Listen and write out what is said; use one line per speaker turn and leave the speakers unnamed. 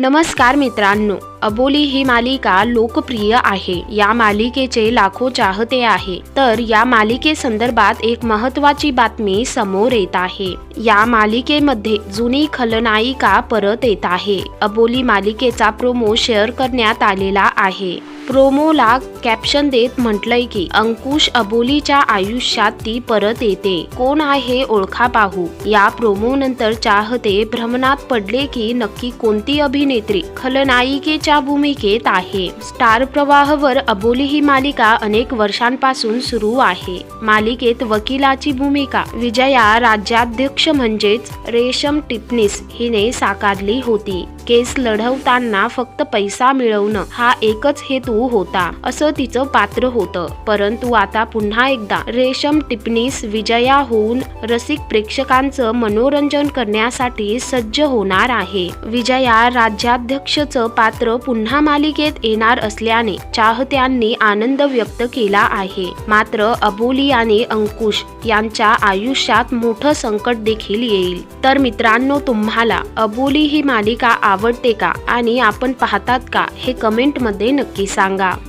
नमस्कार मित्रांनो. अबोली ही मालिका लोकप्रिय आहे. या मालिकेचे लाखो चाहते आहे. तर या मालिकेसंदर्भात एक महत्वाची बातमी समोर येत आहे. या मालिकेमध्ये जुनी खलनायिका परत येत आहे. अबोली मालिकेचा प्रोमो शेअर करण्यात आलेला आहे. प्रोमोला कॅप्शन देत म्हटलंय की अंकुश अबोलीच्या आयुष्यात ती परत येते. कोण आहे ओळखा पाहू. या प्रोमो नंतर चाहते भ्रमणात पडले की नक्की कोणती अभिनेत्री खलनायिकेच्या भूमिकेत आहे. स्टार प्रवाहवर अबोली ही मालिका अनेक वर्षांपासून सुरू आहे. मालिकेत वकिलाची भूमिका विजया राज्याध्यक्ष म्हणजेच रेशम टिपणीस हिने साकारली होती. केस लढवताना फक्त पैसा मिळवणं हा एकच हेतू होता असं तिचं पात्र होतं. परंतु आता पुन्हा एकदा रेशम टिपणीस विजया होऊन रसिक प्रेक्षकांचं मनोरंजन करण्यासाठी सज्ज होणार आहे. विजया राज्याध्यक्षचं पात्र पुन्हा मालिकेत येणार असल्याने चाहत्यांनी आनंद व्यक्त केला आहे. मात्र अबोली आणि अंकुश यांच्या आयुष्यात मोठं संकट देखील येईल. तर मित्रांनो तुम्हाला अबोली ही मालिका आवडते का? आणि आपण पाहतात का? हे कमेंटमध्ये नक्की सांगा.